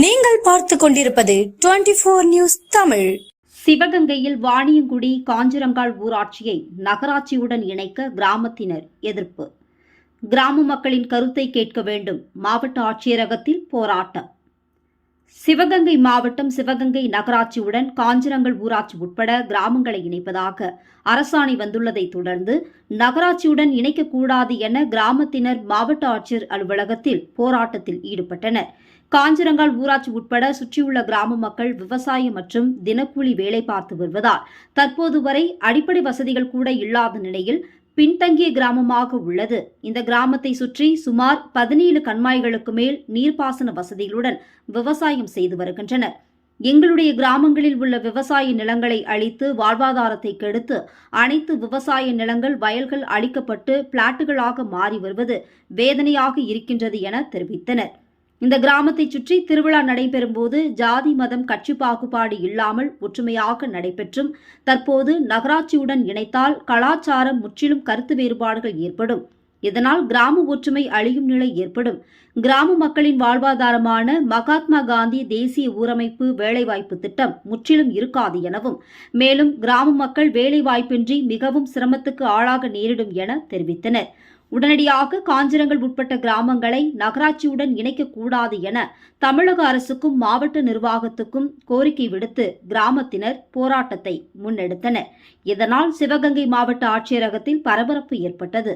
நீங்கள் பார்த்து கொண்டிருப்பது டுவெண்டி போர் நியூஸ் தமிழ். சிவகங்கையில் வாணியங்குடி காஞ்சிரங்கால் ஊராட்சியை நகராட்சியுடன் இணைக்க கிராமத்தினர் எதிர்ப்பு. கிராம மக்களின் கருத்தை கேட்க வேண்டும். மாவட்ட ஆட்சியரகத்தில் போராட்டம். சிவகங்கை மாவட்டம் சிவகங்கை நகராட்சியுடன் காஞ்சிரங்கள் ஊராட்சி உட்பட கிராமங்களை இணைப்பதாக அரசாணை வந்துள்ளதை தொடர்ந்து நகராட்சியுடன் இணைக்கக்கூடாது என கிராமத்தினர் மாவட்ட ஆட்சியர் அலுவலகத்தில் போராட்டத்தில் ஈடுபட்டனர். காஞ்சிரங்கால் ஊராட்சி உட்பட சுற்றியுள்ள கிராம மக்கள் விவசாயம் மற்றும் தினக்கூலி வேலை பார்த்து வருவதால் தற்போது வரை அடிப்படை வசதிகள் கூட இல்லாத நிலையில் பின்தங்கிய கிராமமாக உள்ளது. இந்த கிராமத்தை சுற்றி சுமார் பதினேழு கண்மாய்களுக்கு மேல் நீர்ப்பாசன வசதிகளுடன் விவசாயம் செய்து வருகின்றனர். எங்களுடைய கிராமங்களில் உள்ள விவசாய நிலங்களை அழித்து வாழ்வாதாரத்தை கெடுத்து அனைத்து விவசாய நிலங்கள் வயல்கள் அழிக்கப்பட்டு பிளாட்டுகளாக மாறி வருவது வேதனையாக இருக்கின்றது என தெரிவித்தனர். இந்த கிராமத்தை சுற்றி திருவிழா நடைபெறும் போது ஜாதி மதம் கட்சி பாகுபாடு இல்லாமல் ஒற்றுமையாக நடைபெற்றும். தற்போது நகராட்சியுடன் இணைத்தால் கலாச்சாரம் முற்றிலும் கருத்து வேறுபாடுகள் ஏற்படும். இதனால் கிராம ஒற்றுமை அழியும் நிலை ஏற்படும். கிராம மக்களின் வாழ்வாதாரமான மகாத்மா காந்தி தேசிய ஊரமைப்பு வேலைவாய்ப்பு திட்டம் முற்றிலும் இருக்காது எனவும் மேலும் கிராம மக்கள் வேலைவாய்ப்பின்றி மிகவும் சிரமத்துக்கு ஆளாக நேரிடும் என தெரிவித்தனர். உடனடியாக காஞ்சிரங்கள் உட்பட்ட கிராமங்களை நகராட்சியுடன் இணைக்கக்கூடாது என தமிழக அரசுக்கும் மாவட்ட நிர்வாகத்துக்கும் கோரிக்கை விடுத்து கிராமத்தினர் போராட்டத்தை முன்னெடுத்தனர். இதனால் சிவகங்கை மாவட்ட ஆட்சியரகத்தில் பரபரப்பு ஏற்பட்டது.